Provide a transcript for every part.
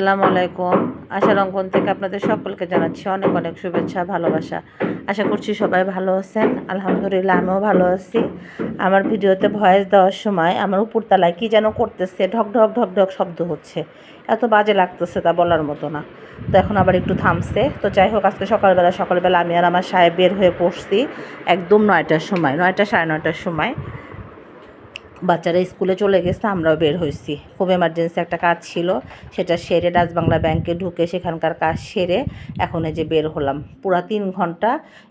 আসসালামু আলাইকুম। আশার অঙ্কন থেকে আপনাদের সকলকে জানাচ্ছি অনেক অনেক শুভেচ্ছা, ভালোবাসা। আশা করছি সবাই ভালো আছেন। আলহামদুলিল্লাহ, আমিও ভালো আছি। আমার ভিডিওতে ভয়েস দেওয়ার সময় আমার উপরতলায় কী যেন করতেছে, ঢক ঢক ঢক ঢক শব্দ হচ্ছে। এত বাজে লাগতেছে তা বলার মতো না। তো এখন আবার একটু থামছে। তো যাই হোক, আজকে সকালবেলা সকালবেলা আমি আর আমার সাহেব বের হয়ে পড়ছি একদম নয়টার সময়, নয়টা সাড়ে নয়টার সময়। বাচ্চারা স্কুলে চলে গেছে, আমরাও বের হয়েছি। খুব এমার্জেন্সি একটা কাজ ছিল, সেটা সেরে ডাচবাংলা ব্যাংকে ঢুকে সেখানকার কাজ সেরে এখন এই যে বের হলাম। পুরা তিন ঘণ্টা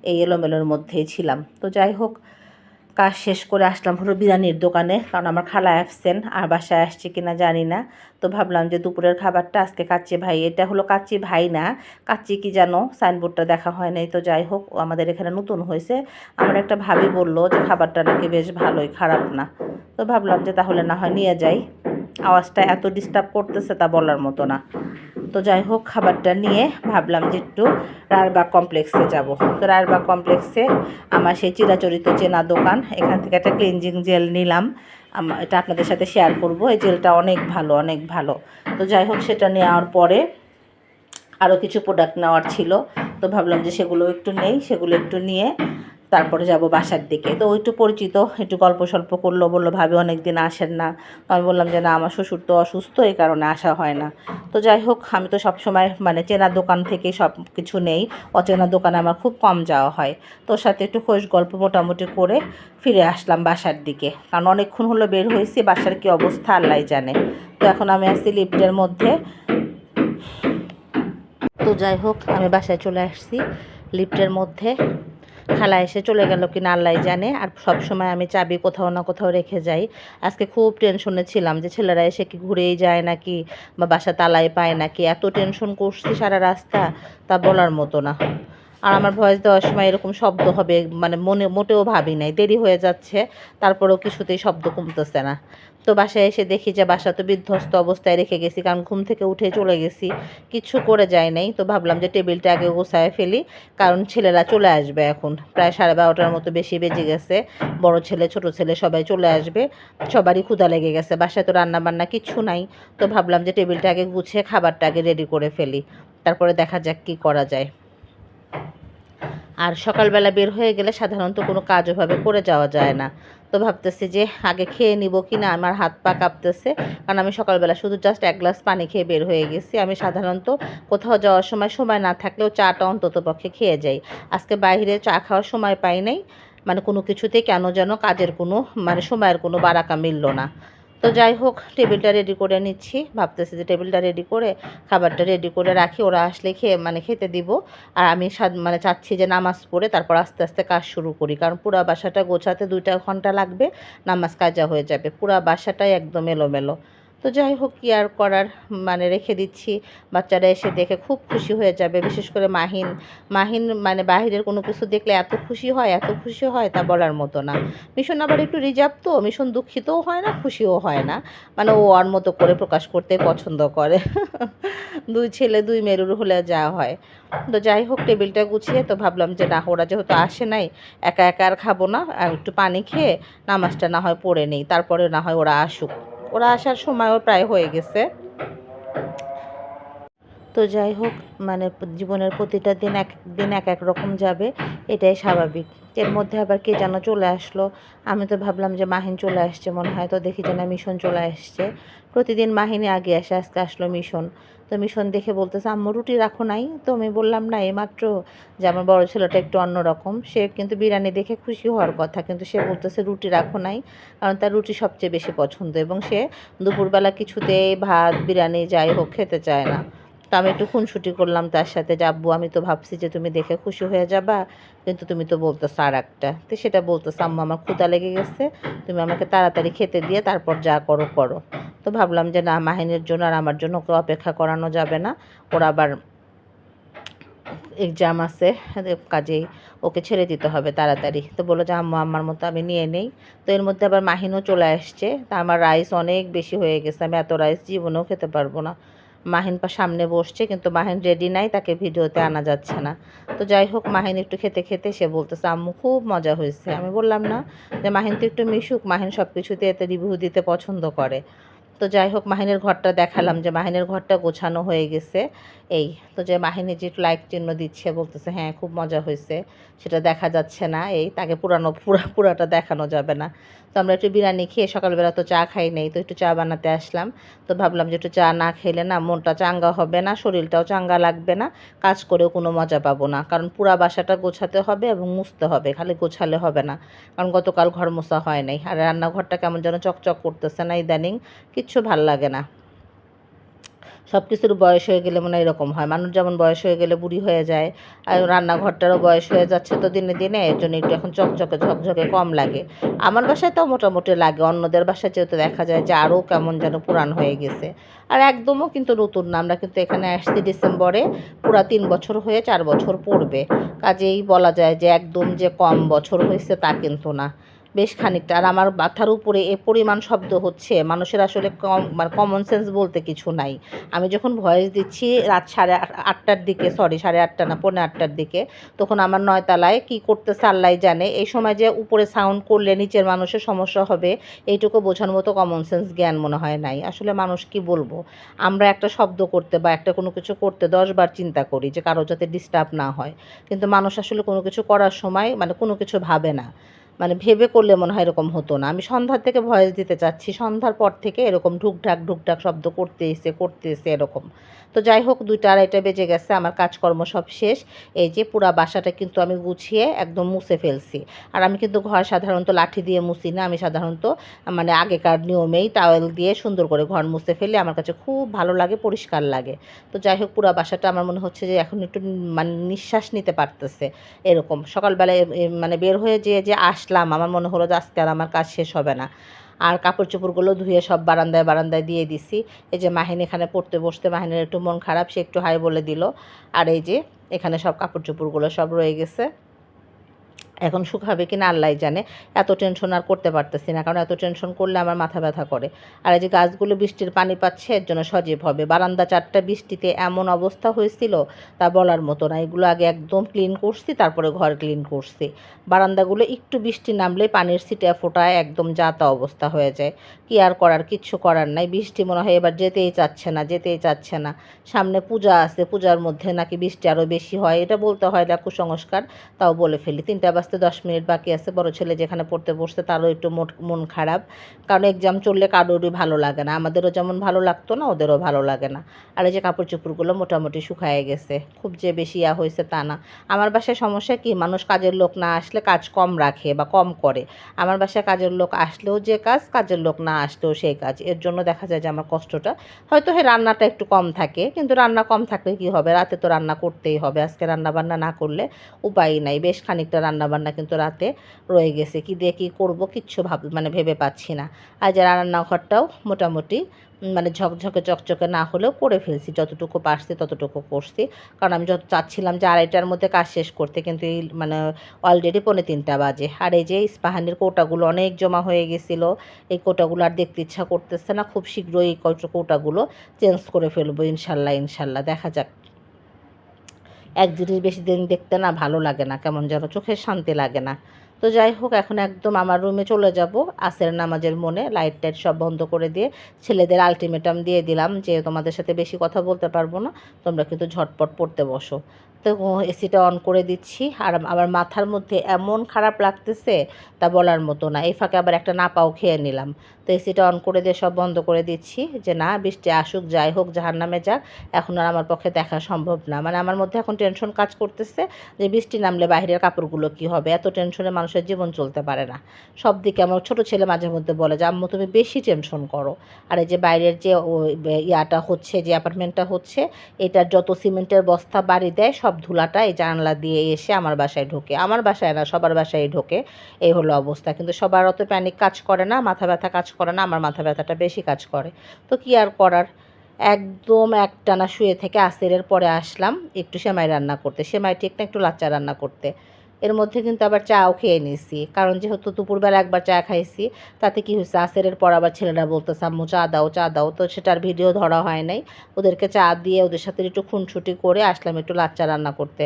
এই এলোমেলোর মধ্যেই ছিলাম। তো যাই হোক কাজ শেষ করে আসলাম হলো বিরিয়ানির দোকানে, কারণ আমার খালা অ্যাবসেন্ট আর বাসায় আসছে কিনা জানি না। তো ভাবলাম যে দুপুরের খাবারটা আজকে কাচ্চি ভাই, এটা হলো কাচ্চি ভাই না, কাচ্চি কি জানো সাইনবোর্ডটা দেখা হয় নাই, তো যাই হোক আমাদের এখানে নতুন হয়েছে। আমার একটা ভাবি বলল যে খাবারটা নাকি বেশ ভালোই, খারাপ না। তো ভাবলাম যে তাহলে না হয় নিয়ে যাই। আওয়াজটা এত ডিস্টার্ব করতেছে তা বলার মতো না। তো যাই হোক, খাবারটা নিয়ে ভাবলাম যে একটু রায়বাগ কমপ্লেক্সে যাব। তো রায়বাগ কমপ্লেক্সে আমার সেই চিরাচরিত চেনা দোকান, এখান থেকে একটা ক্লিনজিং জেল নিলাম। এটা আপনাদের সাথে শেয়ার করব, এই জেলটা অনেক ভালো অনেক ভালো। তো যাই হোক, সেটা নেওয়ার পরে আরও কিছু প্রোডাক্ট নেওয়ার ছিল। তো ভাবলাম যে সেগুলো একটু নেই, সেগুলো একটু নিয়ে তারপরে যাব বাসার দিকে। তো একটু পরিচিত, একটু গল্প সল্প করল, বলল, ভাবে অনেক দিন আসেন না। আমি বললাম যে, না, আমার শ্বশুর তো অসুস্থ, এই কারণে আসা হয় না। তো যাই হোক, আমি তো সব সময় মানে চেনা দোকান থেকে সব কিছু নেই। অচেনা দোকানে আমার খুব কম যাওয়া হয়। তোর সাথে একটু খোঁজ গল্প মোটামুটি করে ফিরে আসলাম বাসার দিকে। কারণ অনেকক্ষণ হলো বের হয়েছি, বাসার কি অবস্থা আল্লাহ জানে। তো এখন আমি আসছি লিফটের মধ্যে। তো যাই হোক, আমি বাসায় চলে আসছি লিফটের মধ্যে। খালা এসে চলে গেল কি না আল্লাহ জানে। আর সব সময় আমি চাবি কোথাও না কোথাও রেখে যাই। আজকে খুব টেনশনে ছিলাম যে ছেলেরা এসে কি ঘুরেই যায় নাকি বা বাসা তালায় পায় নাকি? এত টেনশন করছি সারা রাস্তা, তা বলার মতো না। আর আমার ভয়েস দেওয়ার সময় এরকম শব্দ হবে মানে মনে, মোটেও ভাবি নাই। দেরি হয়ে যাচ্ছে, তারপরেও কিছুতেই শব্দ কমতেছে না। তো বাসায় এসে দেখি যে বাসা তো বিধ্বস্ত অবস্থায় রেখে গেছি, কারণ ঘুম থেকে উঠে চলে গেছি। কিছু করে যায় নাই, তো ভাবলাম যে টেবিলটা আগে গোছায় ফেলি, কারণ ছেলেরা চলে আসবে এখন। প্রায় সাড়ে বারোটার মতো বেশি বেজে গেছে, বড় ছেলে, ছোট ছেলে সবাই চলে আসবে, সবারই ক্ষুধা লেগে গেছে, বাসায় তো রান্না বান্না কিছু নাই, তো ভাবলাম যে টেবিলটা আগে গুছিয়ে খাবারটা আগে রেডি করে ফেলি, তারপরে দেখা যাক কী করা যায়। আর সকালবেলা বের হয়ে গেলে সাধারণত কোনো কাজ ওভাবে করে যাওয়া যায় না। তো ভাবতেছি যে আগে খেয়ে নিব কি না আমার হাত পা কাঁপতেছে। কারণ আমি সকালবেলা শুধু জাস্ট এক গ্লাস পানি খেয়ে বের হয়ে গেছি। আমি সাধারণত কোথাও যাওয়ার সময় সময় না থাকলেও চাটা অন্তত পক্ষে খেয়ে যাই। আজকে বাইরে চা খাওয়ার সময় পাই নাই। মানে কোনো কিছুতেই কেন যেন কাজের কোনো মানে সময়ের কোনো বারাকা মিলল না। তো যাই হোক টেবিলটা রেডি করে নিচ্ছি। ভাবতেছি যে টেবিলটা রেডি করে, খাবারটা রেডি করে রাখি। ওরা আসলে খেয়ে মানে খেতে দিব। আর আমি মানে চাচ্ছি যে নামাজ পড়ে তারপর আস্তে আস্তে কাজ শুরু করি। কারণ পুরা বাসাটা গোছাতে দুইটা ঘণ্টা লাগবে, নামাজ কাজা হয়ে যাবে। পুরা বাসাটাই একদম এলোমেলো। তো যাই হোক, কি আর করার মানে রেখে দিচ্ছি। বাচ্চারা এসে দেখে খুব খুশি হয়ে যাবে, বিশেষ করে মাহিন। মাহিন মানে বাহিরের কোনো কিছু দেখলে এত খুশি হয়, এত খুশি হয় তা বলার মতো না। মিশন আবার একটু রিজার্ভ তো, মিশন দুঃখিতও হয় না, খুশিও হয় না। মানে ও ওর মতো করে প্রকাশ করতে পছন্দ করে। দুই ছেলে, দুই মেরুর হলে যা হয়। তো যাই হোক, টেবিলটা গুছিয়ে তো ভাবলাম যে না, ওরা যেহেতু আসে নাই, একা একা আর খাব না একটু পানি খেয়ে নামাজটা না হয় পড়ে নেই তারপরে না হয় ওরা আসুক। ওরা আসার সময়ও প্রায় হয়ে গেছে। তো যাই হোক মানে জীবনের প্রতিটা দিন এক দিন এক এক রকম যাবে, এটাই স্বাভাবিক। এর মধ্যে আবার কে যেন চলে আসলো, আমি তো ভাবলাম যে মাহিন চলে আসছে মনে হয়, তো দেখি যেন মিশন চলে আসছে। প্রতিদিন মাহিনী আগে আসে, আজকে আসলো মিশন। তো মিশন দেখে বলতেছে, আম্মু, রুটি রাখো নাই? তো আমি বললাম, না এমাত্র যে আমার বড় ছেলেটা একটু অন্যরকম সে কিন্তু বিরিয়ানি দেখে খুশি হওয়ার কথা, কিন্তু সে বলতেছে, রুটি রাখো নাই। কারণ তার রুটি সবচেয়ে বেশি পছন্দ এবং সে দুপুরবেলা কিছুতেই ভাত, বিরিয়ানি যাই হোক খেতে চায় না। তো আমি একটু খুনসুটি করলাম তার সাথে যাব আমি তো ভাবছি যে তুমি দেখে খুশি হয়ে যাবা, কিন্তু তুমি তো বলতেছো আর একটা তো সেটা বলতেছো, আম্মু, আমার ক্ষুদা লেগে গেছে, তুমি আমাকে তাড়াতাড়ি খেতে দিয়ে তারপর যা করো করো। তো ভাবলাম যে, না, মাহিনের জন্য আর আমার জন্য ওকে অপেক্ষা করানো যাবে না। ওর আবার এক্সাম আছে কাজেই ওকে ছেড়ে দিতে হবে তাড়াতাড়ি। তো বলল যে, আম্মু, আমার মতো আমি নিয়ে নেই। তো এর মধ্যে আবার মাহিনও চলে আসছে। তা আমার রাইস অনেক বেশি হয়ে গেছে, আমি এত রাইস জীবনেও খেতে পারব না। মাহিন পা সামনে বসছে কিন্তু মাহিন রেডি নাই তাকে ভিডিওতে আনা যাচ্ছে না। তো যাই হোক মাহিন একটু খেতে খেতে সে বলতেছে আম্মু খুব মজা হয়েছে। আমি বললাম না। যে মাহিন তো একটু মিশুক মাহিন সব কিছুতে এতে রিভিউ দিতে পছন্দ করে। তো যাই হোক মাহিনের ঘরটা দেখালাম যে মাহিনের ঘরটা গোছানো হয়ে গেছে। এই, তো যে মাহিনী যে লাইক চিহ্ন দিচ্ছে, বলতেছে হ্যাঁ খুব মজা হয়েছে, সেটা দেখা যাচ্ছে না। এই, তাকে পুরানো, পুরা, পুরাটা দেখানো যাবে না। তো আমরা একটু বিরিয়ানি খেয়ে সকালবেলা তো চা খাই নেই, তো একটু চা বানাতে আসলাম। তো ভাবলাম যে একটু চা না খেলে না মনটা চাঙ্গা হবে না, শরীরটাও চাঙ্গা লাগবে না, কাজ করেও কোনো মজা পাবো না। কারণ পুরা বাসাটা গোছাতে হবে এবং মুছতে হবে, খালি গোছালে হবে না। কারণ গতকাল ঘর মোছা হয় নাই, আর রান্নাঘরটা কেমন যেন চকচক করতেছে না ইদানিং, কিচ্ছু ভালো লাগে না। সব কিছুর বয়স হয়ে গেলে মনে এরকম হয়। মানুষ যেমন বয়স হয়ে গেলে বুড়ি হয়ে যায়, আর রান্নাঘরটারও বয়স হয়ে যাচ্ছে তো দিনে দিনে, এর জন্য একটু এখন চকচকে ঝকঝকে কম লাগে। আমার বাসায় তো মোটামুটি লাগে, অন্যদের বাসায় যেহেতু দেখা যায় যে আরও কেমন যেন পুরান হয়ে গেছে। আর একদমও কিন্তু নতুন না, আমরা কিন্তু এখানে আসছি ডিসেম্বরে, পুরা তিন বছর হয়ে চার বছর পড়বে। কাজেই বলা যায় যে একদম যে কম বছর হয়েছে তা কিন্তু না। বেশ খানিকটা। আর আমার মাথার উপরে এ পরিমাণ শব্দ হচ্ছে, মানুষের আসলে কম মানে কমন সেন্স বলতে কিছু নাই। আমি যখন ভয়েস দিচ্ছি রাত সাড়ে আট- আটটার দিকে সরি সাড়ে আটটা না, পৌনে আটটার দিকে, তখন আমার নয়তলায় কি করতে আল্লাহ জানে। এই সময় যে উপরে সাউন্ড করলে নিচের মানুষের সমস্যা হবে, এইটুকু বোঝার মতো কমন সেন্স জ্ঞান মনে হয় নাই। আসলে মানুষ কি বলব? আমরা একটা শব্দ করতে বা একটা কোনো কিছু করতে দশবার চিন্তা করি যে কারও যাতে ডিস্টার্ব না হয়। কিন্তু মানুষ আসলে কোনো কিছু করার সময় মানে কোনো কিছু ভাবে না। মানে ভেবে করলে মনে হয় এরকম হতো না। আমি সন্ধ্যার থেকে ভয়েস দিতে চাচ্ছি, সন্ধ্যার পর থেকে এরকম ঢুকঢাক ঢুকঢাক শব্দ করতে এসে করতে এসে এরকম। তো যাই হোক, দুইটা আড়াইটা বেজে গেছে, আমার কাজকর্ম সব শেষ। এই যে পুরা বাসাটা কিন্তু আমি গুছিয়ে একদম মুছে ফেলছি। আর আমি কিন্তু ঘর সাধারণত লাঠি দিয়ে মুছি না, আমি সাধারণত মানে আগেকার নিয়মেই টাওয়েল দিয়ে সুন্দর করে ঘর মুছে ফেলে। আমার কাছে খুব ভালো লাগে, পরিষ্কার লাগে। তো যাই হোক, পুরা বাসাটা আমার মনে হচ্ছে যে এখন একটু মানে নিঃশ্বাস নিতে পারতেছে এরকম। সকালবেলায় মানে বের হয়ে যে যে আসলাম। আমার মনে হলো যে আজকে আর আমার কাজ শেষ হবে না। আর কাপড় চোপড়গুলো ধুয়ে সব বারান্দায় বারান্দায় দিয়ে দিছি। এই যে মাহিন এখানে পড়তে বসতে মাহিনের একটু মন খারাপ, সে একটু হাই বলে দিল। আর এই যে এখানে সব কাপড় চোপড়গুলো সব রয়ে গেছে। এখন শুকাবে কি না আল্লাহ জানে। এত টেনশন আর করতে পারতেছি না, কারণ এত টেনশন করলে আমার মাথা ব্যথা করে। আর এই যে গাছগুলো বৃষ্টির পানি পাচ্ছে, এর জন্য সজীব হবে। বারান্দা চারটা বৃষ্টিতে এমন অবস্থা হয়েছিল তা বলার মতো না। এগুলো আগে একদম ক্লিন করছি, তারপরে ঘর ক্লিন করছি। বারান্দাগুলো একটু বৃষ্টি নামলে পানির সিটে ফোটায় একদম যাতা অবস্থা হয়ে যায়। কি আর করার, কিচ্ছু করার নাই। বৃষ্টি মনে হয় এবার যেতেই চাচ্ছে না, যেতেই চাচ্ছে না। সামনে পূজা আছে, পূজার মধ্যে নাকি বৃষ্টি আরও বেশি হয়, এটা বলতে হয় না কুসংস্কার তাও বলে ফেলি। তিনটা বাজতে দশ মিনিট বাকি আছে, বড় ছেলে যেখানে পড়তে বসতে তারও একটু মন খারাপ। কারণ এক্সাম চললে কারোরই ভালো লাগে না, আমাদেরও যেমন ভালো লাগতো না, ওদেরও ভালো লাগে না। আর এই যে কাপড় চোপড়গুলো মোটামুটি শুকায় গেছে, খুব যে বেশি ইয়া হয়েছে তা না। আমার বাসায় সমস্যা কি, মানুষ কাজের লোক না আসলে কাজ কম রাখে বা কম করে। আমার বাসায় কাজের লোক আসলেও যে কাজ, কাজের লোক না আসলেও সেই কাজ। এর জন্য দেখা যায় যে আমার কষ্টটা, হয়তো হে রান্নাটা একটু কম থাকে, কিন্তু রান্না কম থাকলে কি হবে? রাতে তো রান্না করতেই হবে, আজকে রান্না বান্না না করলে উপায় নাই, বেশ খানিকটা রান্না বান্না কিন্তু রাতে রয়ে গেছে। কি দিয়ে কী করব কিচ্ছু ভাব মানে ভেবে পাচ্ছি না। আর যে রান্নাঘরটাও মোটামুটি মানে ঝকঝকে চকচকে না হলেও করে ফেলছি। যতটুকু পারছি ততটুকু করছি। কারণ আমি যত চাচ্ছিলাম যে আড়াইটার মধ্যে কাজ শেষ করতে, কিন্তু এই মানে অলরেডি পৌনে তিনটা বাজে। আর এই যে ইস্পাহানির কোটাগুলো অনেক জমা হয়ে গেছিল, এই কোটাগুলো আর দেখতে ইচ্ছা করতেছে না। খুব শীঘ্রই এই কৌটো- কোটাগুলো চেঞ্জ করে ফেলব, ইনশাল্লাহ ইনশাল্লাহ। দেখা যাক। এক জিনিস বেশি দিন দেখতে না, ভালো লাগে না। কেমন যেন চোখের শান্তি লাগে না। তো যাই হোক, এখন একদম আমার রুমে চলে যাব। আসের নামাজের মনে লাইট টাইট সব বন্ধ করে দিয়ে ছেলেদের আলটিমেটাম দিয়ে দিলাম যে তোমাদের সাথে বেশি কথা বলতে পারব না, তোমরা কিন্তু ঝটপট পড়তে বসো। তো এসিটা অন করে দিচ্ছি। আর আমার মাথার মধ্যে এমন খারাপ লাগতেছে তা বলার মতো না। এই ফাঁকে আবার একটা নাপাও খেয়ে নিলাম। তো এসিটা অন করে দিয়ে সব বন্ধ করে দিচ্ছি যে না, বৃষ্টি আসুক, যাই হোক জাহার নামে যাক। এখন আর আমার পক্ষে দেখা সম্ভব না। মানে আমার মধ্যে এখন টেনশন কাজ করতেছে যে বৃষ্টি নামলে বাইরের কাপড়গুলো কি হবে? এত টেনশনে মানুষের জীবন চলতে পারে না। সব দিকে আমার ছোটো ছেলে মাঝে মধ্যে বলে যে, আম্মু, তুমি বেশি টেনশন করো। আর এই যে বাইরের যে ইয়াটা হচ্ছে, যে অ্যাপার্টমেন্টটা হচ্ছে, এটার যত সিমেন্টের বস্তা, বাড়ি দেয়, সব ধুলাটা এই জানালা দিয়ে এসে আমার বাসায় ঢোকে। আমার বাসায় না, সবার বাসায় ঢোকে। এই হলো অবস্থা। কিন্তু সবার অত প্যানিক কাজ করে না, মাথা ব্যথা কাজ করে না, আমার মাথা ব্যথাটা বেশি কাজ করে। তো কি আর করার? একদম একটানা শুয়ে থেকে আসেরের পরে আসলাম একটু সেমাই রান্না করতে। সেমাই ঠিক না, একটু লাচ্চা রান্না করতে। এর মধ্যে কিন্তু আবার চাও খেয়ে নিছি কারণ যেহেতু দুপুরবেলা একবার চা খাইছি, তাতে কি হয়েছে? আসেরের পর আবার ছেলেরা বলতেছে, আম্মু, চা দাও চা দাও। তো সেটার ভিডিও ধরা হয় নাই। ওদেরকে চা দিয়ে ওদের সাথে একটু খুনছুটি করে আসলাম একটু লাচ্চা রান্না করতে।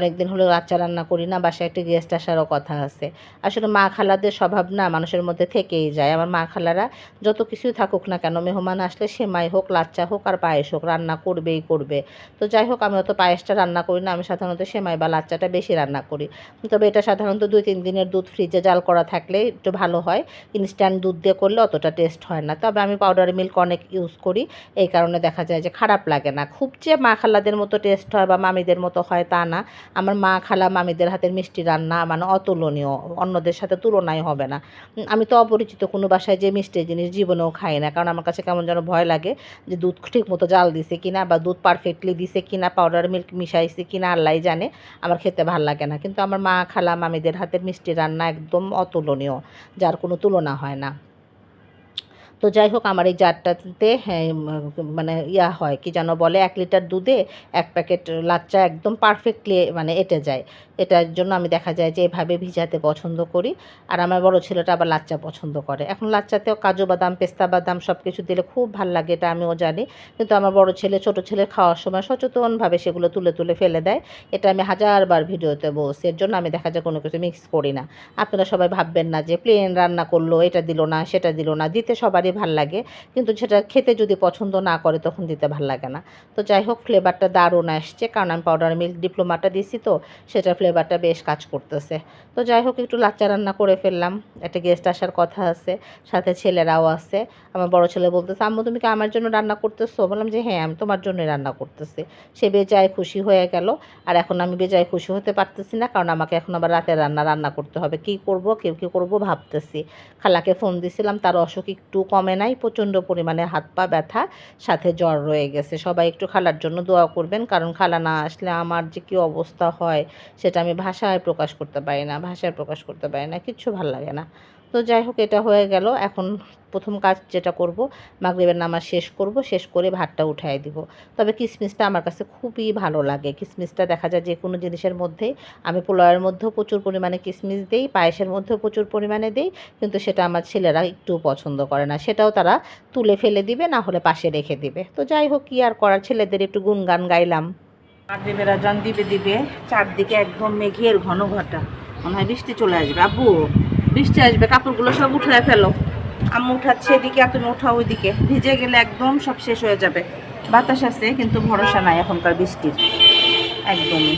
অনেক দিন হলো লাচ্চা রান্না করি না, বাসায় একটি গেস্ট আসারও কথা আছে। আসলে মা খালাদের স্বভাব না মানুষের মধ্যে থেকেই যায়। আমার মা খালারা যত কিছুই থাকুক না কেন, মেহমান আসলে সেমাই হোক, লাচ্চা হোক আর পায়েস হোক, রান্না করবেই করবে। তো যাই হোক, আমি অত পায়েসটা রান্না করি না, আমি সাধারণত সেমাই বা লাচ্চাটা বেশি রান্না করি। তবে এটা সাধারণত দুই, তিন দিনের দুধ ফ্রিজে জাল করা থাকলে একটু ভালো হয়। ইনস্ট্যান্ট দুধ দিয়ে করলে অতটা টেস্ট হয় না। তবে আমি পাউডার মিল্ক অনেক ইউজ করি। এই কারণে দেখা যায় যে খারাপ লাগে না। খুব যে মা খালাদের মতো টেস্ট হয় বা মামিদের মতো হয় তা না। আমার মা খালা মামিদের হাতের মিষ্টি রান্না মানে অতুলনীয়। অন্যদের সাথে তুলনাই হবে না। আমি তো অপরিচিত। কোনো বাসায় যে মিষ্টি জিনিস জীবনেও খাই না। কারণ আমার কাছে কেমন যেন ভয় লাগে যে দুধ ঠিক মতো জাল দিছে কিনা বা দুধ পারফেক্টলি দিছে কিনা পাউডার মিল্ক মিশাইছে কিনা আল্লাহ জানে। আমার খেতে ভালো লাগে না। কিন্তু আমার মা খালা মামিদের হাতের মিষ্টি রান্না একদম অতুলনীয়, যার কোনো তুলনা হয় না। তো যাই হোক, আমার এই জারটাতে হ্যাঁ মানে ইয়া হয়, কি যেন বলে, এক লিটার দুধে এক প্যাকেট লাচ্চা একদম পারফেক্টলি মানে এটে যায়। এটার জন্য আমি দেখা যায় যে এভাবে ভিজাতে পছন্দ করি। আর আমার বড় ছেলেটা আবার লাচ্চা পছন্দ করে। এখন লাচ্চাতেও কাজু বাদাম, পেস্তা বাদাম সব কিছু দিলে খুব ভালো লাগে, এটা আমিও জানি। কিন্তু আমার বড় ছেলে ছোট ছেলে খাওয়ার সময় সচেতনভাবে সেগুলো তুলে তুলে ফেলে দেয়। এটা আমি হাজারবার ভিডিওতে বলছি, এর জন্য আমি দেখা যায় কোনো কিছু মিক্স করি না। আপনারা সবাই ভাববেন না যে প্লেন রান্না করল, এটা দিল না, সেটা দিল না, দিতে সবারই ভালো লাগে। কিন্তু সেটা খেতে যদি পছন্দ না করে তখন দিতে ভালো লাগে না। তো যাই হোক ফ্লেভারটা দারুণ আসছে, কারণ আমি পাউডার মিল্ক ডিপ্লোমাটা দিছি তো, সেটা ফ্লেভারটা বেশ কাজ করতেছে। তো যাই হোক একটু লাচ্চা রান্না করে ফেললাম। একটা গেস্ট আসার কথা আছে, সাথে ছেলেরাও আছে। আমার বড় ছেলে বলতেছে, আম্মু, তুমি কি আমার জন্য রান্না করতেছো? বললাম যে হ্যাঁ আমি তোমার জন্যই রান্না করতেছি। সে বেজায় খুশি হয়ে গেল। আর এখন আমি বেজায় খুশি হতে পারতেছি না, কারণ আমাকে এখন আবার রাতে রান্না রান্না করতে হবে। কি করব, কেউ কী করব ভাবতেছি। খালাকে ফোন দিছিলাম, তার অসুখ একটু কমে নাই, প্রচণ্ড পরিমাণে হাত পা ব্যথা, সাথে জ্বর রয়ে গেছে। সবাই একটু খালার জন্য দোয়া করবেন, কারণ খালা না আসলে আমার যে কী অবস্থা হয় সেটা আমি ভাষায় প্রকাশ করতে পারি না, ভাষায় প্রকাশ করতে পারি না, কিচ্ছু ভালো লাগে না। তো যাই হোক, এটা হয়ে গেল। এখন প্রথম কাজ যেটা করব, মাগরিবের নামাজ শেষ করব, শেষ করে ভাতটা উঠাই দিব। তবে কিশমিশটা আমার কাছে খুবই ভালো লাগে। কিশমিশটা দেখা যায় যে কোনো জিনিসের মধ্যেই আমি পোলাওয়ের মধ্যেও প্রচুর পরিমাণে কিশমিশ দিই, পায়েসের মধ্যেও প্রচুর পরিমাণে দিই, কিন্তু সেটা আমার ছেলেরা একটু পছন্দ করে না। সেটাও তারা তুলে ফেলে দিবে, না হলে পাশে রেখে দিবে। তো যাই হোক, কি আর করার? ছেলেদের একটু গুনগান গাইলাম। মাগরিবের আজান দিবে দিবে চারদিকে একদম মেঘের ঘন ঘটা। মনে হয় বৃষ্টি চলে আসবে। আব্বু, বৃষ্টি আসবে, কাপড়গুলো সব উঠায় ফেলো। আম্মু উঠাচ্ছে এদিকে আর তুমি উঠাও ওইদিকে। ভিজে গেলে একদম সব শেষ হয়ে যাবে। বাতাস আছে, কিন্তু ভরসা নাই এখনকার বৃষ্টির। একদমই।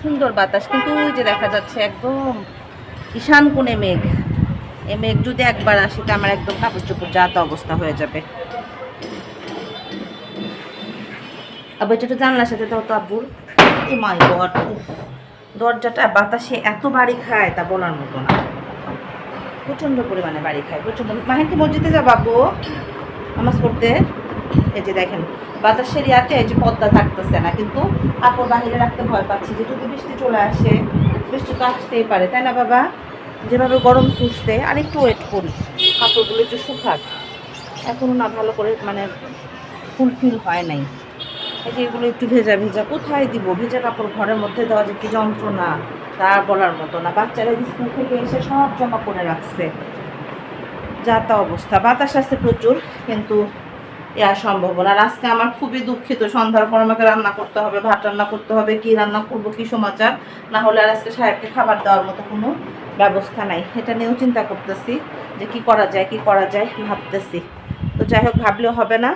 সুন্দর বাতাস, কিন্তু ওই যে দেখা যাচ্ছে একদম ঈশান কোণে মেঘ। এই মেঘ যদি একবার আসে, তো আমার একদম কাপড় চোপড় যাতা অবস্থা হয়ে যাবে। আবার এটা একটু জানলার সাথে দাও তো আব্বুর এই মাই গড দরজাটা, বাতাসে এত বাড়ি খায় তা বলার মতো না। প্রচণ্ড পরিমাণে বাড়ি খায়, প্রচণ্ড। মাহিন, কি মসজিদে যাব, আব্বু? নামাজ পড়তে? এই যে দেখেন, বাতাসের ইয়াতে এই যে পদ্মা থাকতেছে না, কিন্তু কাপড় বাহিরে রাখতে ভয় পাচ্ছি যে যদি বৃষ্টি চলে আসে, বৃষ্টি তো আসতেই পারে, তাই না, বাবা? যেভাবে গরম চুষতে আর একটু ওয়েট করি, কাপড়গুলো একটু শুকাক। এখনও না ভালো করে মানে ফুলফিল হয় নাই। এই এগুলো একটু ভেজা ভেজা। কোথায় দিব? ভেজা কাপড় ঘরের মধ্যে দেওয়া যে কি যন্ত্রণা? তা বলার মতো না। বাচ্চারা স্কুল থেকে এসে সব জমা করে রাখছে। যা তা অবস্থা। বাতাস আছে প্রচুর, কিন্তু ইয়া সম্ভব না। আজকে আমার খুবই দুঃখিত। সন্ধ্যার পর আমাকে রান্না করতে হবে, ভাত রান্না করতে হবে, কি রান্না করব, কি সমাচার? না হলে আর আজকে সাহেবকে খাবার দেওয়ার মতো কোনো ব্যবস্থা নাই। এটা নিয়েও চিন্তা করতেছি যে কি করা যায়, কি করা যায় ভাবতেছি। তো যাই হোক, ভাবলেও হবে না।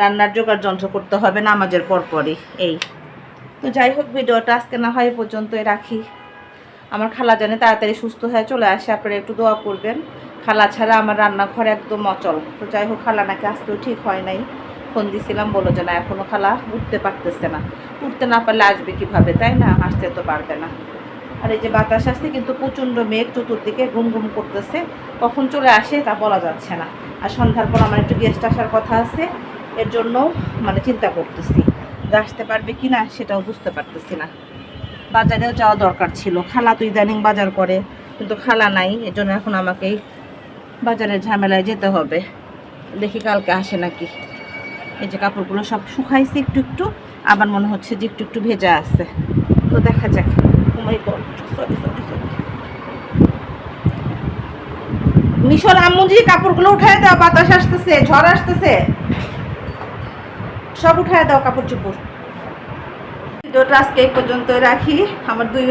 রান্নার জোগাড় যন্ত্র করতে হবে নামাজের পরপরই এই। তো যাই হোক ভিডিওটা আজকে না হয় পর্যন্তই রাখি। আমার খালা জানে তাড়াতাড়ি সুস্থ হয়ে চলে আসে, আপনারা একটু দোয়া করবেন। খালা ছাড়া আমার রান্নাঘর একদম অচল। তো যাই হোক, খালা নাকি আসতেও ঠিক হয় নাই। ফোন দিছিলাম বলো যে না এখনও খালা উঠতে পারতেছে না। উঠতে না পারলে আসবে কীভাবে, তাই না? আসতে তো পারবে না। আর এই যে বাতাস আসছে, কিন্তু প্রচণ্ড মেঘ চতুর্দিকে ঘুম ঘুম করতেছে। কখন চলে আসে তা বলা যাচ্ছে না। আর সন্ধ্যার পর আমার একটু গেস্ট আসার কথা আছে। এর জন্য মানে চিন্তা করতেছি যে আসতে পারবে কি না সেটাও বুঝতে পারতেছি না। বাজারেও যাওয়া দরকার ছিল। খালা তো ইদানিং বাজার করে, কিন্তু খালা নাই এর জন্য এখন আমাকেই বাজারের ঝামেলায় যেতে হবে। দেখি কালকে আসে নাকি। এই যে কাপড়গুলো সব শুকাইছে একটু একটু, আবার মনে হচ্ছে যে একটু একটু ভেজা আছে। তো দেখা যাক। সরি মিশর আম্মুজি, কাপড়গুলো উঠায় দাও, বাতাস আসতেছে, ঝড় আসতেছে। সব উঠায় দাও কাপড় চোপড়। ভিডিওটা আজকে এই পর্যন্তই রাখি। আমার দুই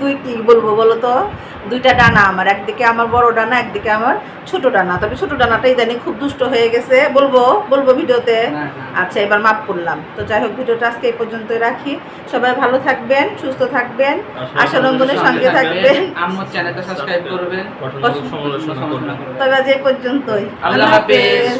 দুই কি বলব বলো তো? দুইটা ডানা আমার একদিকে আমার বড় ডানা একদিকে আমার ছোট ডানা। তবে ছোট ডানাটা ইদানিং খুব দুষ্ট হয়ে গেছে। বলব বলব ভিডিওতে। আচ্ছা এবার মাফ করলাম। তো যাই হোক ভিডিওটা আজকে এই পর্যন্তই রাখি। সবাই ভালো থাকবেন সুস্থ থাকবেন। আশা রঞ্জনের সঙ্গে থাকবেন। তবে আজ এই পর্যন্তই। আল্লাহ হাফেজ।